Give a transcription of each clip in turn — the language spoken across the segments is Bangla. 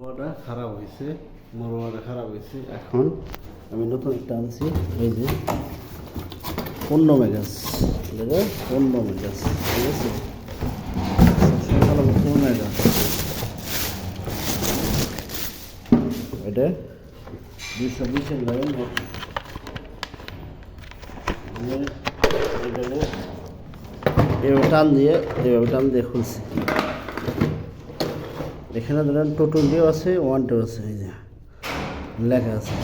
মোরোয়াটা খারাপ হয়েছে, মোরোয়াটা খারাপ হয়েছে। এখন আমি নতুন একটা আনছি, এই যে পণ্য মেগাস এটা পণ্য মেগাস ঠিক আছে? এটা বিশের লাগে এভাবে টান দিয়ে, এভাবে টান দিয়ে খুলছি। এখানে ধরেন টোটো ডিও আছে ওয়ান টু আছে এই যে লেখা আছে।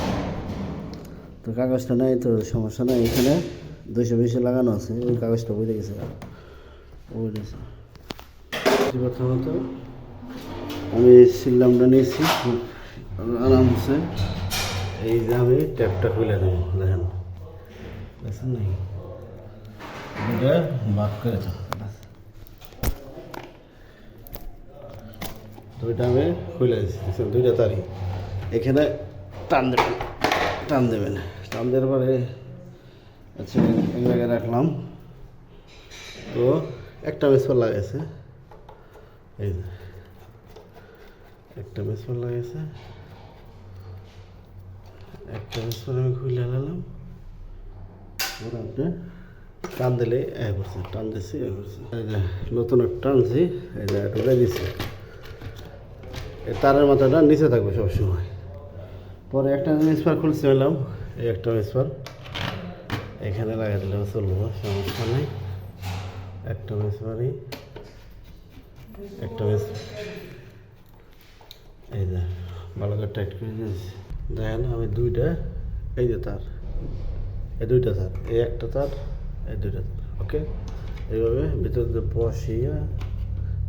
তো কাগজটা নেই তো সমস্যা নেই এখানে দুইশো বিশে লাগানো আছে ওই কাগজটা বইতে গেছে। প্রথমত আমি সিললামটা নিয়েছি আরামসে এই যে আমি ট্যাপটা খুলে দেবো দেখেন। দেখছেন নাই দুটা ভাগ করে থাকো দুইটা আমি খুলে দিচ্ছি দুইটা তারি। এখানে টান দেবেন টান দেবেন। টান দেওয়ার পরে আচ্ছা জায়গায় রাখলাম। তো একটা মেসপার লাগাইছে। এই একটা মেসপার লাগাইছে। একটা মেসপার আমি খুলে নিলাম। ওরা আপনি টান দিলে এ করছে, টান দিছি, এ করছে। নতুন একটা টানছি এই যে ঢুকে দিছি। তারের মাথাটা নিচে থাকবে সবসময়। পরে একটা মিসপার খুলতে এলাম এই একটা মিসপার এখানে লাগাই দিলেও চলবো, সমস্যা নেই। একটা মিসপারই একটা মিস এই যে, ভালো করে টাইট করে দিয়েছি। দেখেন আমি দুইটা, এই যে তার, এই দুইটা তার, এই একটা তার, এই দুইটা তার ওকে এইভাবে ভিতরে বসিয়ে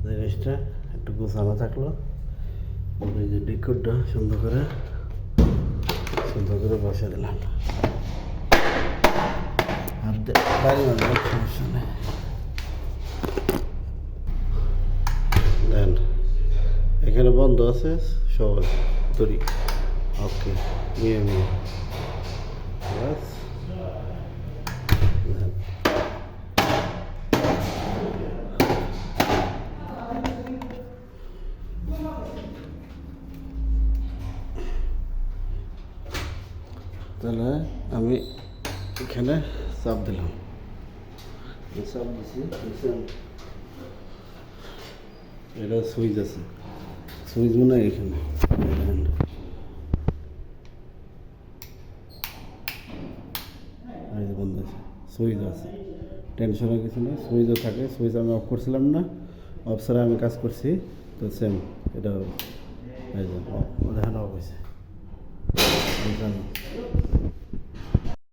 জিনিসটা একটু গোছানো থাকল। এই যে ডিকোডটা সুন্দর করে সুন্দর করে বসে দিলাম। বাইরে সমস্যা নেই। দেন। এখানে বন্ধ আছে সবাই তরি। ওকে, নিয়ে নিয়ে বাস দেন। তাহলে আমি এখানে চাপ দিলাম। চাপ দিছি এটা সুইচ আছে। সুইচ মনে হয় এখানে দেখেন। বন্ধ আছে সুইচ আছে। টেনশনের কিছু নেই সুইচও থাকে, সুইচ আমি অফ করছিলাম না। অফ ছাড়া আমি কাজ করছি, তো সেম এটা যে অফ 감사합니다.